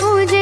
பூஜை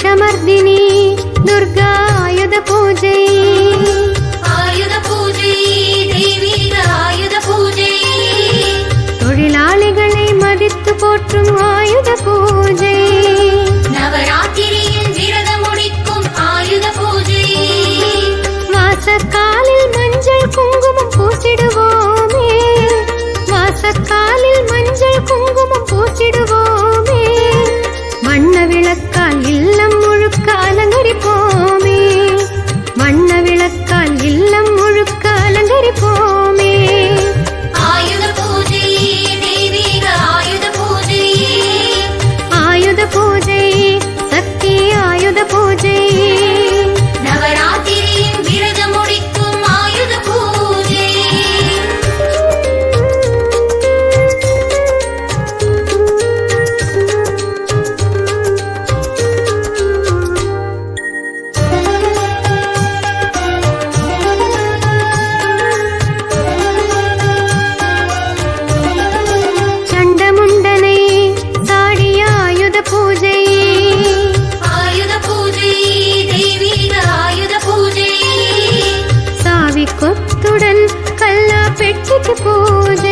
ദേശമർദ്ദിനീ. పెట్టుకు పూజ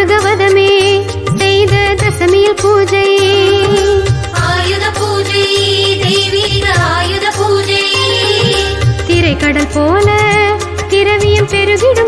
ஆயுதவதமே செய்த தசமியில் பூஜை. ஆயுத பூஜை தெய்வீக ஆயுத பூஜை. திரைக்கடல் போல திரவியம் பெருகிடும்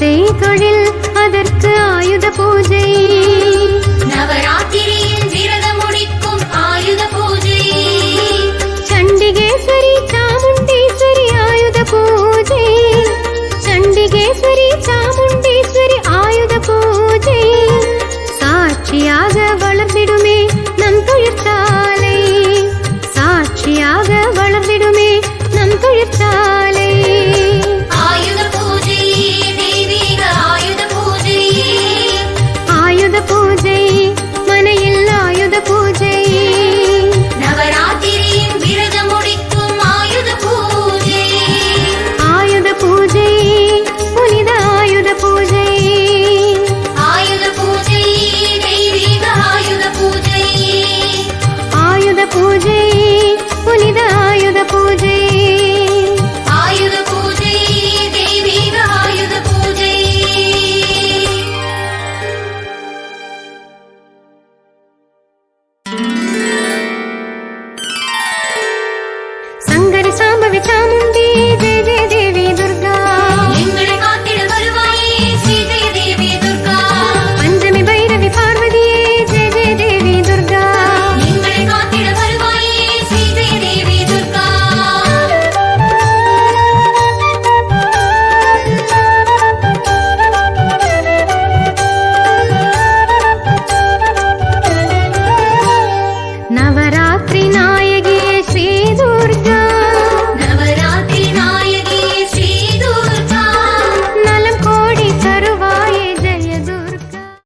செய்தொழில் time.